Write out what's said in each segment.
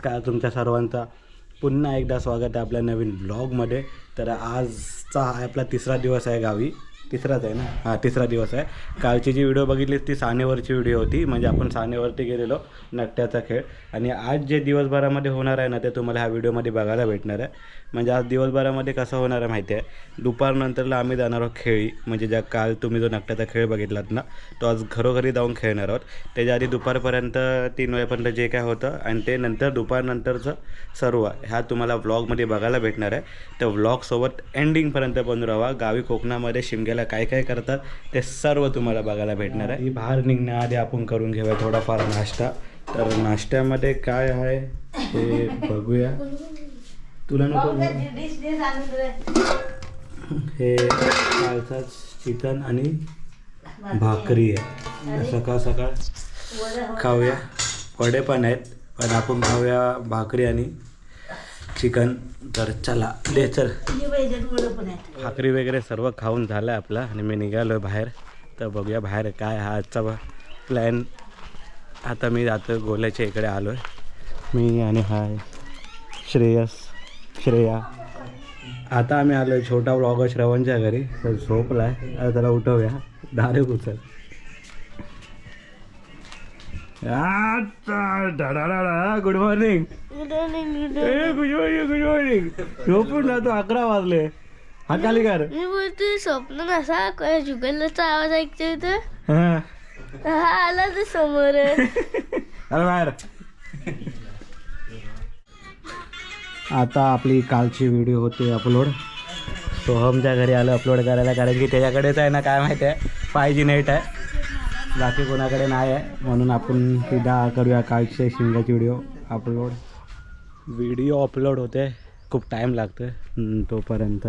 नमस्कार तुमच्या सर्वांचा. पुन्हा एकदा स्वागत आहे आपल्या नवीन ब्लॉगमध्ये तर आजचा हा आपला तिसरा दिवस आहे गावी. तिसराच आहे ना? हां तिसरा दिवस आहे. कालची जी व्हिडिओ बघितली ती सानेवरची व्हिडिओ होती. म्हणजे आपण सानेवरती गेलेलो नकट्याचा खेळ. आणि आज जे दिवसभरामध्ये होणार आहे ना ते तुम्हाला ह्या व्हिडिओमध्ये बघायला भेटणार आहे. म्हणजे आज दिवसभरामध्ये कसं होणार आहे माहिती आहे? दुपारनंतरला आम्ही जाणार आहोत खेळी. म्हणजे ज्या काल तुम्ही जो नकट्याचा खेळ बघितलात ना तो आज घरोघरी जाऊन खेळणार आहोत. त्याच्या आधी दुपारपर्यंत तीन वेळेपर्यंत जे काय होतं आणि ते नंतर दुपारनंतरचं सर्व ह्या तुम्हाला व्लॉगमध्ये बघायला भेटणार आहे. त्या व्लॉगसोबत एंडिंगपर्यंत पण राहा. गावी कोकणामध्ये शिमग्याला काय काय करतात ते सर्व तुम्हाला बघायला भेटणार आहे. ही बाहेर निघण्याआधी आपण करून घेऊया थोडाफार नाश्ता. तर नाश्त्यामध्ये काय आहे ते बघूया. तुला नको हे कालचाच चिकन आणि भाकरी. आहे. सकाळ सकाळ खाऊया. वडे पण आहेत पण आपण खाऊया भाकरी आणि चिकन तर चला दे चल. भाकरी वगैरे सर्व खाऊन झालं आहे आपला आणि मी निघालो आहे बाहेर. तर बघूया बाहेर काय हा आजचा प्लॅन आता मी जातो गोल्याच्या इकडे आलो आहे मी आणि हाय श्रेयस श्रेया. आता आम्ही आलो आहे छोटा व्लॉगर श्रवणच्या घरी. तर झोपला आहे आता त्याला उठवूया. दारे उचल good morning good morning good morning झोपून राहतो अकरा वाजले. हा खाली कर. मी बोलते स्वप्न नसा जुगलचा आवाज ऐकतोय तर हा. हा आला तर समोर. अरे बाहेर. आता आपली कालची व्हिडिओ होती अपलोड सोहमच्या घरी आलं अपलोड करायला. कारण की त्याच्याकडेच आहे ना काय माहिती आहे? फाय जी नेट आहे. बाकी कोणाकडे नाही आहे म्हणून आपण सीधा करूया कालचे शिंगाची व्हिडिओ अपलोड व्हिडिओ अपलोड होते. खूप टाईम लागतो तोपर्यंत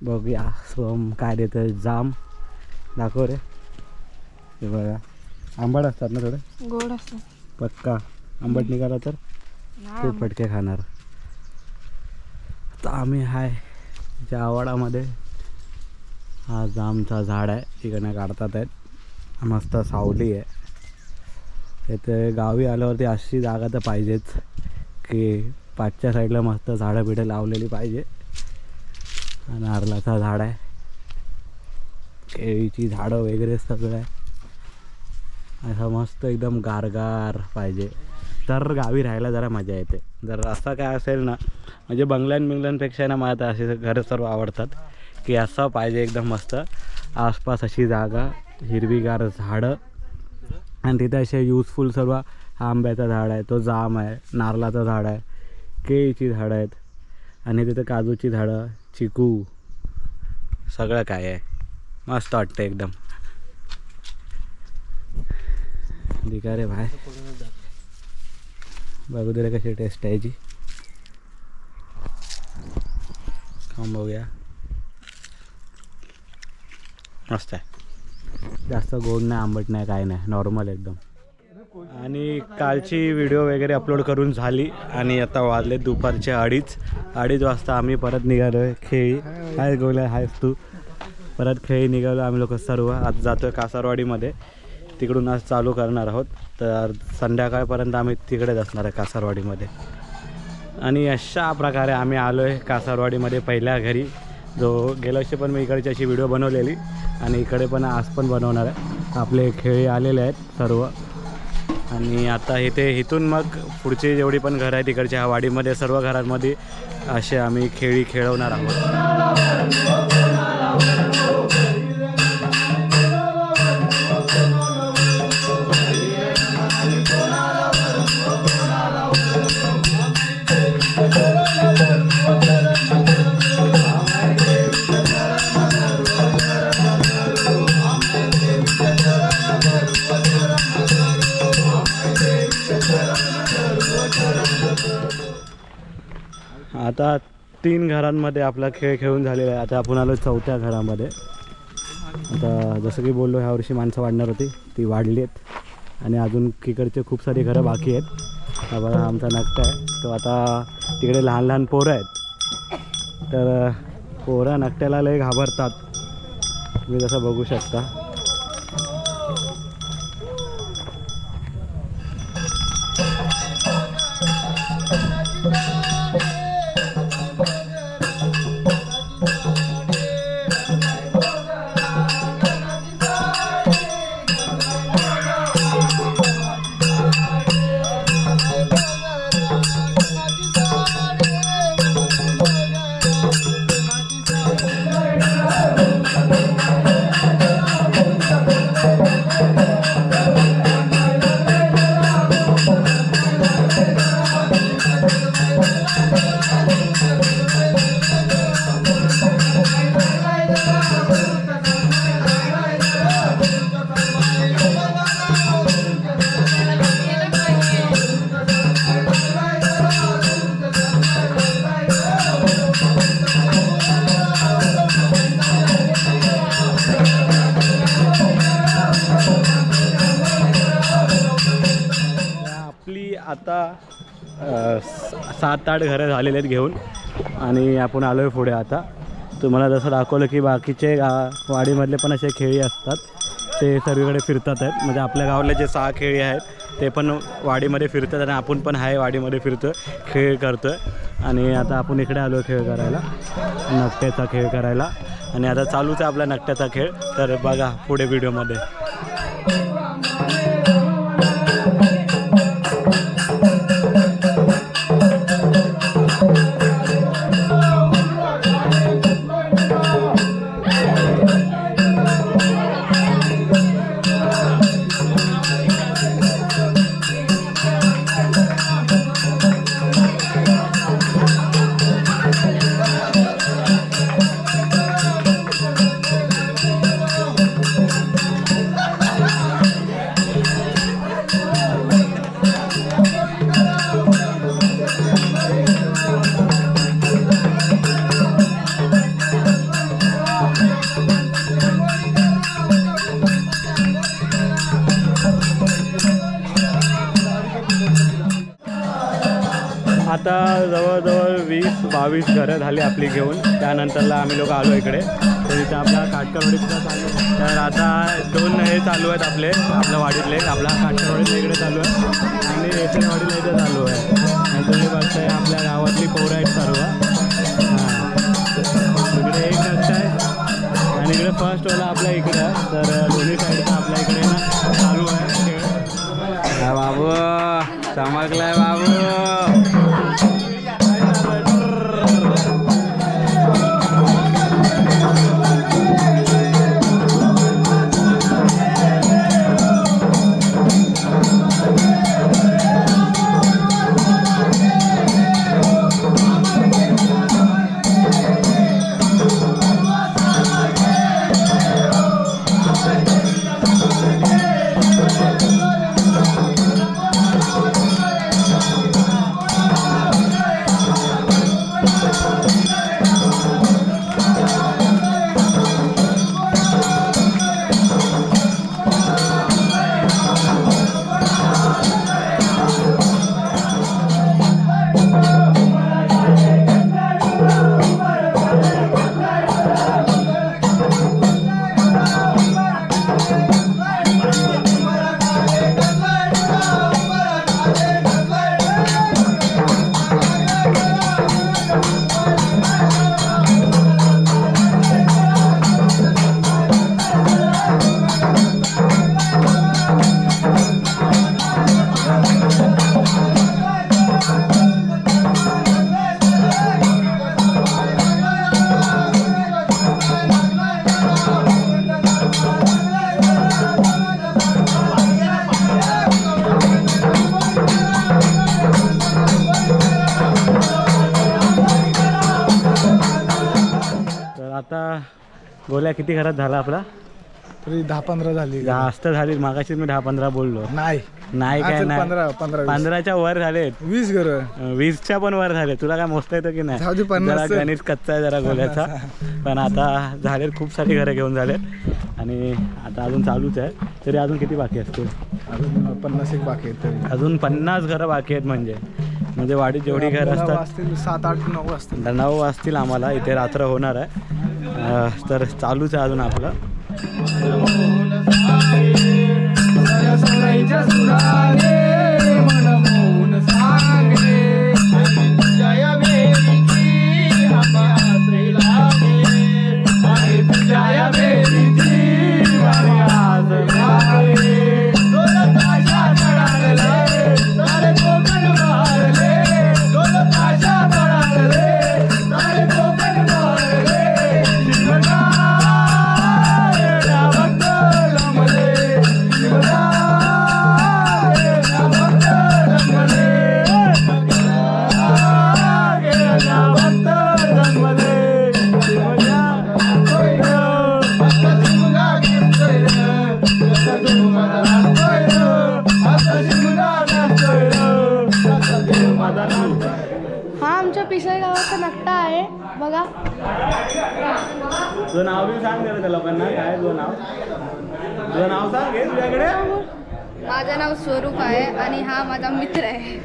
बघूया सोहम काय देतं जाम. दाखव रे. हे बघा. आंबट असतात ना थोडं? गोड असतो पक्का. आंबट निघाला तर? खूप फटके खाणार. तर आम्ही हाय. जावडामध्ये हा जामचा झाड आहे. इकडनं काढतात आहेत. मस्त सावली आहे. इथे गावी आल्यावरती अशी जागा तर पाहिजेच की पाचच्या साईडला मस्त झाडं बिडं लावलेली पाहिजे. आणि झाड आहे. केळीची झाडं वगैरे सगळं आहे. असं मस्त एकदम गारगार पाहिजे. तर गावी राहायला जरा मजा येते. जर असं काय असेल ना म्हणजे बंगल्यान बिंगल्यांपेक्षा ना मला तर असे घरं सर्व आवडतात की असं पाहिजे एकदम मस्त. आसपास अशी जागा हिरवीगार झाडं. आणि तिथे असे युजफुल सर्व आंब्याचं झाड आहे तो जाम आहे नारळाचं झाड आहे केळीची झाडं आहेत. आणि तिथे काजूची झाडं चिकू सगळं काय आहे. मस्त वाटतं एकदम. रे भाय बघू दे रे कशी टेस्ट आहे जी खाऊन बघूया. मस्त आहे. जास्त गोड नाही आंबट नाही काय नाही. नॉर्मल एकदम. आणि कालची व्हिडिओ वगैरे अपलोड करून झाली आणि आता वाजले दुपारचे अडीच. अडीच वाजता आम्ही परत निघालो आहे खेळी. हाय गोल्या हायस तू. परत खेळी निघालो आम्ही लोक सर्व. आज जातो आहे कासारवाडीमध्ये. तिकडून आज चालू करणार आहोत. तर संध्याकाळपर्यंत आम्ही तिकडेच असणार आहे कासारवाडीमध्ये. आणि अशा प्रकारे आम्ही आलो आहे कासारवाडीमध्ये पहिल्या घरी. जो गेल्या वर्षी पण मी इकडची अशी व्हिडिओ बनवलेली आणि इकडे पण आज पण बनवणार आहे. आपले खेळी आलेले आहेत सर्व. आणि आता इथे इथून मग पुढची जेवढी पण घरं आहेत तिकडच्या ह्या वाडीमध्ये सर्व घरांमध्ये असे आम्ही खेळी खेळवणार आहोत. आता तीन घरांमध्ये आपला खेळ खेळून झालेला आहे. आता आपण आलो चौथ्या घरामध्ये. आता जसं की बोललो ह्या वर्षी माणसं वाढणार होती. ती वाढली आहेत आणि अजून तिकडचे खूप सारी घरं बाकी आहेत. हा बघा आमचा नकटा आहे. तो आता तिकडे लहान लहान पोरं आहेत. तर पोरं नकट्याला लय घाबरतात. तुम्ही जसं बघू शकता. सात आठ घरं झालेले आहेत घेऊन. आणि आपण आलो आहे पुढे आता. तुम्हाला जसं दाखवलं की बाकीचे गा वाडीमधले पण असे खेळी असतात. ते सर्वीकडे फिरतात आहेत. म्हणजे आपल्या गावातले जे सहा खेळी आहेत ते पण वाडीमध्ये फिरतात आणि आपण पण आहे वाडीमध्ये फिरतो खेळ करतो आहे आणि आता आपण इकडे आलो खेळ करायला नकट्याचा खेळ करायला. आणि आता चालूच आहे आपला नकट्याचा खेळ. तर बघा पुढे व्हिडिओमध्ये वीस बावीस घरं झाली आपली घेऊन. त्यानंतरला आम्ही लोक आलो इकडे. तर इथं आपला काटकरवाडीतला चालू तर आता दोन हे चालू आहेत आपले आपल्या वाडीतले. आपला काटकरवाडीतला इकडे चालू आहे. आणि एसणवाडीला इथं चालू आहे. आणि तुम्ही बघताय आपल्या गावातली पोरं आहेत सर्व. इकडे एक रस्ता आहे. आणि इकडे फर्स्टवाला आपल्या इकडे. तर दोन्ही साईडचा आपल्या इकडे ना चालू आहे बाबू चमकलाय बाबू. गोल्या किती घरात झाला आपला? तरी दहा पंधरा झाली. जास्त झाली. मागाशी मी दहा पंधरा बोललो. नाही. नाही काय असेल नाही. पंधरा पंधरा वीस. पंधराच्या वर झालेत. वीस घर. वीसच्या पण वर झाले तुला काय मोजता येतं की नाही? जाऊ दे, पन्नास. जरा गणित कच्चा आहे जरा गोल्याचा पण आता झालेत खूप सारी घरं घेऊन झालेत. आणि आता अजून चालूच आहे. तरी अजून किती बाकी असतील? अजून पन्नास एक बाकी आहेत तरी. अजून पन्नास घरं बाकी आहेत म्हणजे. म्हणजे वाडीत जेवढी घरं आपल्याला असतात असतील सात आठ नऊ असतील. नऊ वाजतील आम्हाला. इथे रात्र होणार आहे. तर चालूच आहे अजून आपलं. तुझं नाव बी सांग जरा त्या लोकांना काय तुझं नाव? तुझं नाव सांग घे तुझ्याकडे. माझं नाव स्वरूप आहे आणि हा माझा मित्र आहे.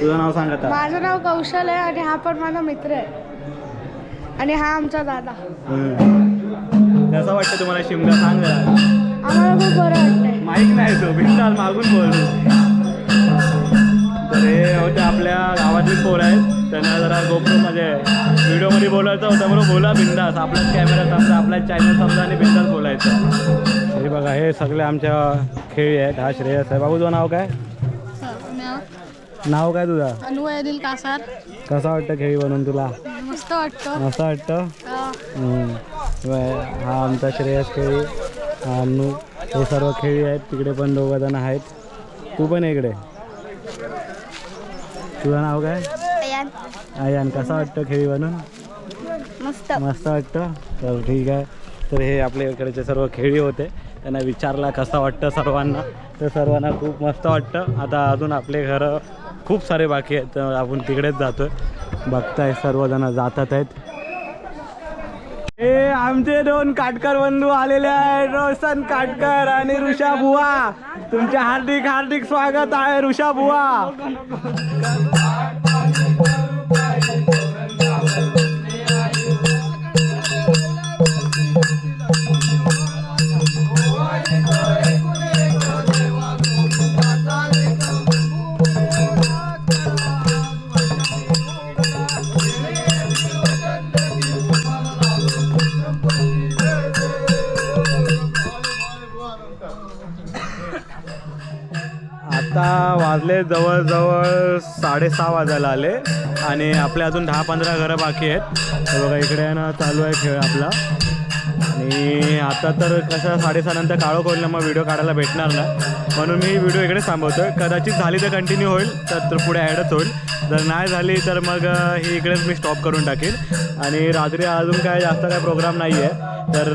तुझं नाव सांग आता. माझं नाव कौशल आहे आणि हा पण माझा मित्र आहे. आणि हा आमचा दादा. हम्म. कसं वाटतं तुम्हाला शिमगा सांग जरा? आम्हाला खूप बरं वाटतंय. माईक नाही तो भिंडाल मागून बोल हे होते आपल्या गावातली पोरं आहेत. त्यांना जरा गोप्रो म्हणजे व्हिडिओमध्ये बोलायचं होतं बरोबर? बोला बिंदास. आपलाच कॅमेरा समजा आपलाच चॅनल समजा आणि बिंदास बोलायचं. हे बघा हे सगळे आमच्या खेळी आहेत. हा श्रेयस आहे. बाबू तुझं नाव काय? नाव काय तुझा? कासार. कसं वाटतं खेळी बनवून तुला? मस्त वाटतं. मस्त वाटतं? हा. आमचा श्रेयस खेळी अन्नू हे सर्व खेळी आहेत. तिकडे पण दोघं जण आहेत. तू पण आहे इकडे. तुझं नाव काय? आयान कसं वाटतं खेळी बनून? मस्त. मस्त वाटतं? तर ठीक आहे. तर हे आपल्या इकडचे सर्व खेळी होते. त्यांना विचारला कसं वाटतं सर्वांना. तर सर्वांना खूप मस्त वाटतं. आता अजून आपले घरं खूप सारे बाकी आहेत. तर आपण तिकडेच जातोय. बघताय सर्वजण जातात आहेत. हे आमचे दोन काटकर बंधू आलेले आहेत. रोशन काटकर आणि ऋषा बुवा. तुमचे हार्दिक हार्दिक स्वागत आहे ऋषा बुवा. आता वाजले जवळजवळ साडेसहा वाजायला आले. आणि आपले अजून दहा पंधरा घरं बाकी आहेत. बघा इकडे ना चालू आहे खेळ आपला. आणि आता तर कसं साडेसहानंतर काळो कोलला मग व्हिडिओ काढायला भेटणार ना. म्हणून मी व्हिडिओ इकडे थांबवतो कदाचित झाली तर कंटिन्यू होईल तर तर पुढे ॲडच होईल. जर नाही झाली तर मग ही इकडेच मी स्टॉप करून टाकेल. आणि रात्री अजून काय जास्त काय प्रोग्राम नाही आहे तर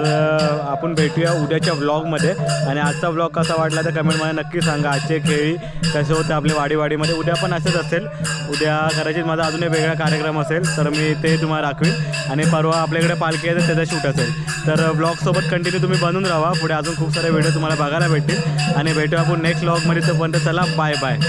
आपण भेटूया उद्याच्या व्लॉगमध्ये आणि आजचा व्लॉग कसा वाटला तर कमेंटमध्ये नक्की सांगा. आजचे खेळी कसे होते आपले वाडीवाडीमध्ये. उद्या पण असंच असेल. उद्या कदाचित माझा अजून एक वेगळा कार्यक्रम असेल तर मी ते तुम्हाला दाखवीन. आणि परवा आपल्याकडे पालखी आहे तर त्याचा शूट असेल. तर ब्लॉगसोबत कंटिन्यू तुम्ही बनून राहा. पुढे अजून खूप सारे व्हिडिओ तुम्हाला बघायला भेटतील. आणि भेटूया आपण नेक्स्ट ब्लॉगमध्ये तोपर्यंत चला बाय बाय